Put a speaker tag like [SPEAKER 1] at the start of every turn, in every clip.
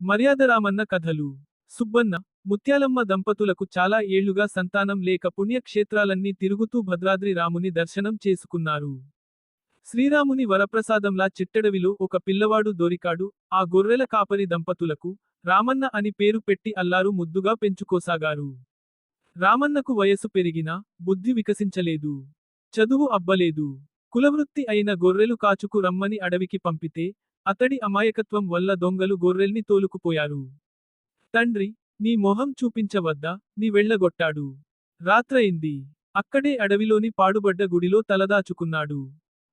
[SPEAKER 1] మర్యాదరామన్న కథలు. సుబ్బన్న ముత్యాలమ్మ దంపతులకు చాలా ఏళ్ళుగా సంతానం లేక పుణ్యక్షేత్రాలన్నీ తిరుగుతూ భద్రాద్రి రాముని దర్శనం చేసుకున్నారు. శ్రీరాముని వరప్రసాదంలా చిట్టడవిలో ఒక పిల్లవాడు దొరికాడు. ఆ గొర్రెల కాపరి దంపతులకు రామన్న అని పేరు పెట్టి అల్లారు ముద్దుగా పెంచుకోసాగారు. రామన్నకు వయసు పెరిగినా బుద్ధి వికసించలేదు. చదువు అబ్బలేదు. కులవృత్తి అయిన గొర్రెలు కాచుకు రమ్మని అడవికి పంపితే అతడి అమాయకత్వం వల్ల దొంగలు గొర్రెల్ని తోలుకుపోయారు. తండ్రి నీ మొహం చూపించవద్దా? నీ వెళ్ళగొట్టాడు. రాత్రయింది. అక్కడే అడవిలోని పాడుబడ్డ గుడిలో తలదాచుకున్నాడు.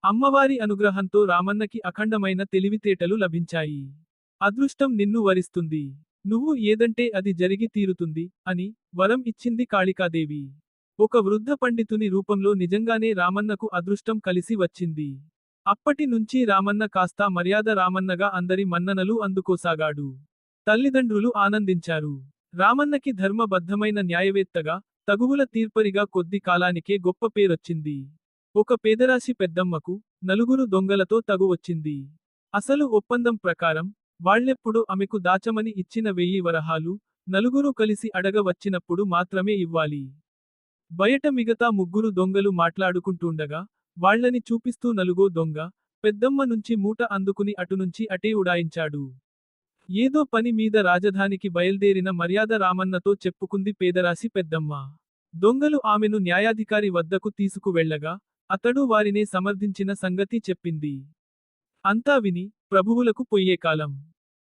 [SPEAKER 1] అమ్మవారి అనుగ్రహంతో రామన్నకి అఖండమైన తెలివితేటలు లభించాయి. అదృష్టం నిన్ను వరిస్తుంది. నువ్వు ఏదంటే అది జరిగి తీరుతుంది అని వరం ఇచ్చింది కాళికాదేవి. ఒక వృద్ధ పండితుని రూపంలో నిజంగానే రామన్నకు అదృష్టం కలిసి వచ్చింది. అప్పటి నుంచి రామన్న కాస్త మర్యాద రామన్నగా అందరి మన్ననలు అందుకోసాగాడు. తల్లిదండ్రులు ఆనందించారు. రామన్నకి ధర్మబద్ధమైన న్యాయవేత్తగా తగువుల తీర్పరిగా కొద్ది కాలానికే గొప్ప పేరొచ్చింది. ఒక పేదరాశి పెద్దమ్మకు నలుగురు దొంగలతో తగువచ్చింది అసలు ఒప్పందం ప్రకారం వాళ్ళెప్పుడు ఆమెకు దాచమని ఇచ్చిన వెయ్యి వరహాలు నలుగురు కలిసి అడగ వచ్చినప్పుడు మాత్రమే ఇవ్వాలి. బయట మిగతా ముగ్గురు దొంగలు మాట్లాడుకుంటుండగా వాళ్ళని చూపిస్తూ నలుగో దొంగ పెద్దమ్మ నుంచి మూట అందుకుని అటునుంచి అటే ఉడాయించాడు. ఏదో పని మీద రాజధానికి బయల్దేరిన మర్యాద రామన్నతో చెప్పుకుంది పేదరాశి పెద్దమ్మ. దొంగలు ఆమెను న్యాయాధికారి వద్దకు తీసుకువెళ్ళగా అతడు వారినే సమర్థించిన సంగతి చెప్పింది. అంతా విని ప్రభువులకు పొయ్యే కాలం.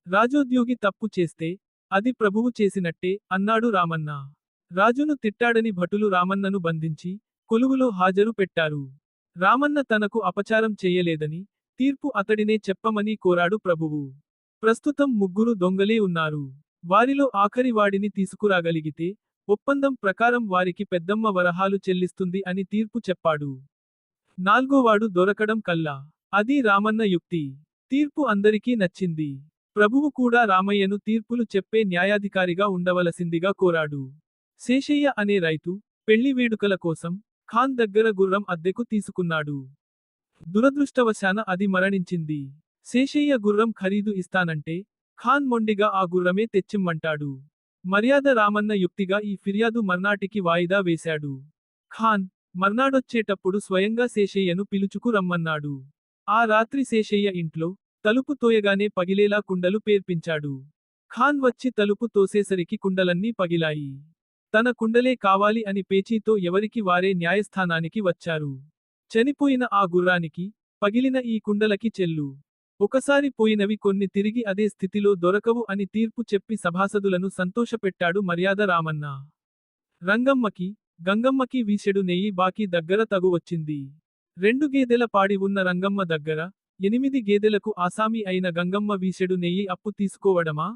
[SPEAKER 1] రాజోద్యోగి తప్పు చేస్తే అది ప్రభువు చేసినట్టే అన్నాడు రామన్న. రాజును తిట్టాడని భటులు రామన్నను బంధించి కొలువులో హాజరు పెట్టారు. రామన్న తనకు అపచారం చెయ్యలేదని తీర్పు అతడినే చెప్పమని కోరాడు ప్రభువు. ప్రస్తుతం ముగ్గురు దొంగలే ఉన్నారు. వారిలో ఆఖరి వాడిని తీసుకురాగలిగితే ఒప్పందం ప్రకారం వారికి పెద్దమ్మ వరహాలు చెల్లిస్తుంది అని తీర్పు చెప్పాడు. నాల్గోవాడు దొరకడం కల్లా. అది రామన్న యుక్తి. తీర్పు అందరికీ నచ్చింది. ప్రభువు కూడా రామయ్యను తీర్పులు చెప్పే న్యాయాధికారిగా ఉండవలసిందిగా కోరాడు. శేషయ్య అనే రైతు పెళ్ళి వేడుకల కోసం ఖాన్ దగ్గర గుర్రం అద్దెకు తీసుకున్నాడు. దురదృష్టవశాన అది మరణించింది. శేషయ్య గుర్రం ఖరీదు ఇస్తానంటే ఖాన్ మొండిగా ఆ గుర్రమే తెచ్చిమ్మంటాడు. మర్యాద రామన్న యుక్తిగా ఈ ఫిర్యాదు మర్నాటికి వాయిదా వేశాడు. ఖాన్ మర్నాడొచ్చేటప్పుడు స్వయంగా శేషయ్యను పిలుచుకు రమ్మన్నాడు. ఆ రాత్రి శేషయ్య ఇంట్లో తలుపు తోయగానే పగిలేలా కుండలు పేర్పించాడు. ఖాన్ వచ్చి తలుపు తోసేసరికి కుండలన్నీ పగిలాయి. తన కుండలే కావాలి అని పేచీతో ఎవరికి వారే న్యాయస్థానానికి వచ్చారు. చనిపోయిన ఆ గుర్రానికి పగిలిన ఈ కుండలకి చెల్లు. ఒకసారి పోయినవి కొన్ని తిరిగి అదే స్థితిలో దొరకవు అని తీర్పు చెప్పి సభాసదులను సంతోషపెట్టాడు మర్యాద రామన్న. రంగమ్మకి గంగమ్మకి వీసెడు నెయ్యి బాకీ దగ్గర తగు వచ్చింది. రెండు గేదెల పాడి ఉన్న రంగమ్మ దగ్గర ఎనిమిది గేదెలకు ఆసామి అయిన గంగమ్మ వీసెడు నెయ్యి అప్పు తీసుకోవడమా?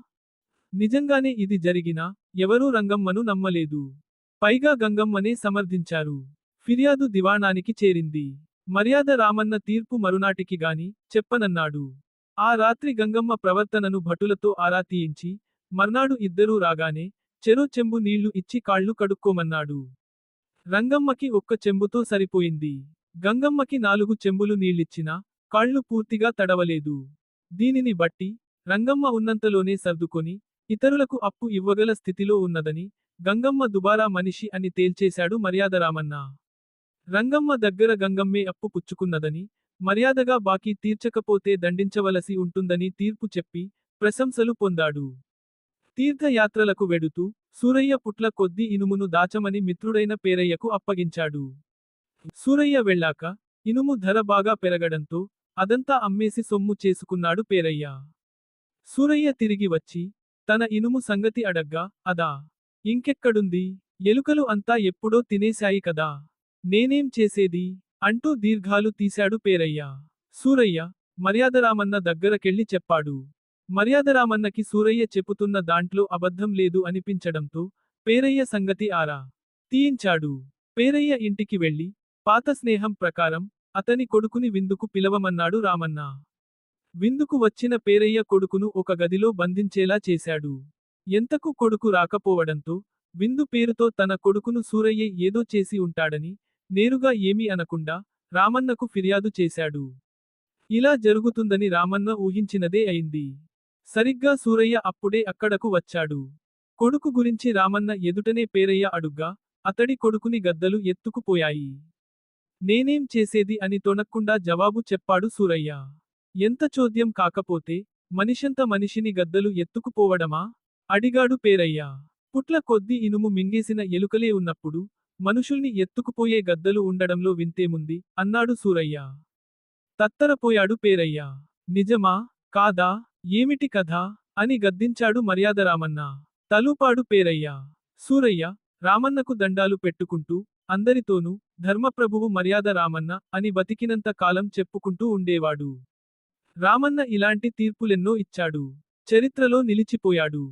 [SPEAKER 1] నిజంగానే ఇది జరిగినా ఎవరూ రంగమ్మను నమ్మలేదు. పైగా గంగమ్మనే సమర్థించారు. ఫిర్యాదు దివాణానికి చేరింది. మర్యాద రామన్న తీర్పు మరునాటికి గాని చెప్పనన్నాడు. ఆ రాత్రి గంగమ్మ ప్రవర్తనను భటులతో ఆరా తీయించి మర్నాడు ఇద్దరూ రాగానే చెరో చెంబు నీళ్ళు ఇచ్చి కాళ్ళు కడుక్కోమన్నాడు. రంగమ్మకి ఒక్క చెంబుతో సరిపోయింది. గంగమ్మకి నాలుగు చెంబులు నీళ్ళిచ్చినా కాళ్ళు పూర్తిగా తడవలేదు. దీనిని బట్టి రంగమ్మ ఉన్నంతలోనే సర్దుకొని ఇతరులకు అప్పు ఇవ్వగల స్థితిలో ఉన్నదని గంగమ్మ దుబారా మనిషి అని తేల్చేశాడు మర్యాదరామన్న. రంగమ్మ దగ్గర గంగమ్మే అప్పు పుచ్చుకున్నదని మర్యాదగా బాకీ తీర్చకపోతే దండించవలసి ఉంటుందని తీర్పు చెప్పి ప్రశంసలు పొందాడు. తీర్థయాత్రలకు వెడుతూ సూరయ్య పుట్ల కొద్ది ఇనుమును దాచమని మిత్రుడైన పేరయ్యకు అప్పగించాడు. సూరయ్య వెళ్ళాక ఇనుము ధర బాగా పెరగడంతో అదంతా అమ్మేసి సొమ్ము చేసుకున్నాడు పేరయ్య. సూరయ్య తిరిగి వచ్చి తన ఇనుము సంగతి అడగ్గా అదా ఇంకెక్కడుంది? ఎలుకలు అంతా ఎప్పుడో తినేశాయి కదా? నేనేం చేసేది? అంటూ దీర్ఘాలు తీశాడు పేరయ్య. సూరయ్య మర్యాదరామన్న దగ్గరకెళ్ళి చెప్పాడు. మర్యాదరామన్నకి సూరయ్య చెప్పుతున్న దాంట్లో అబద్ధం లేదు అనిపించడంతో పేరయ్య సంగతి ఆరా. తీయించాడు. పేరయ్య ఇంటికి వెళ్ళి పాత స్నేహం ప్రకారం అతని కొడుకుని విందుకు పిలవమన్నాడు రామన్న. విందుకు వచ్చిన పేరయ్య కొడుకును ఒక గదిలో బంధించేలా చేశాడు ఎంతకు కొడుకు రాకపోవడంతో విందు పేరుతో తన కొడుకును సూరయ్య ఏదో చేసి ఉంటాడని నేరుగా ఏమీ అనకుండా రామన్నకు ఫిర్యాదు చేశాడు ఇలా జరుగుతుందని రామన్న ఊహించినదే అయింది సరిగ్గా సూరయ్య అప్పుడే అక్కడకు వచ్చాడు. కొడుకు గురించి రామన్న ఎదుటనే పేరయ్య అడుగ్గా, అతడి కొడుకుని గద్దలు ఎత్తుకుపోయాయి. నేనేం చేసేది అని తొణక్కుండా జవాబు చెప్పాడు సూరయ్య. ఎంత చోద్యం కాకపోతే, మనిషంత మనిషిని గద్దలు ఎత్తుకుపోవడమా? అడిగాడు పేరయ్యా పుట్ల కొద్ది ఇనుము మింగేసిన ఎలుకలే ఉన్నప్పుడు, మనుషుల్ని ఎత్తుకుపోయే గద్దలు ఉండడంలో వింతేముంది, అన్నాడు సూరయ్య. తత్తరపోయాడు పేరయ్య. నిజమా, కాదా, ఏమిటి కథ, అని గద్దించాడు మర్యాదరామన్న. తలూపాడు పేరయ్య. సూరయ్య, రామన్నకు దండాలు పెట్టుకుంటూ, అందరితోనూ, ధర్మప్రభువు మర్యాద రామన్న, అని బతికినంత కాలం చెప్పుకుంటూ ఉండేవాడు. రామన్న ఇలాంటి తీర్పులెన్నో ఇచ్చాడు. చరిత్రలో నిలిచిపోయాడు.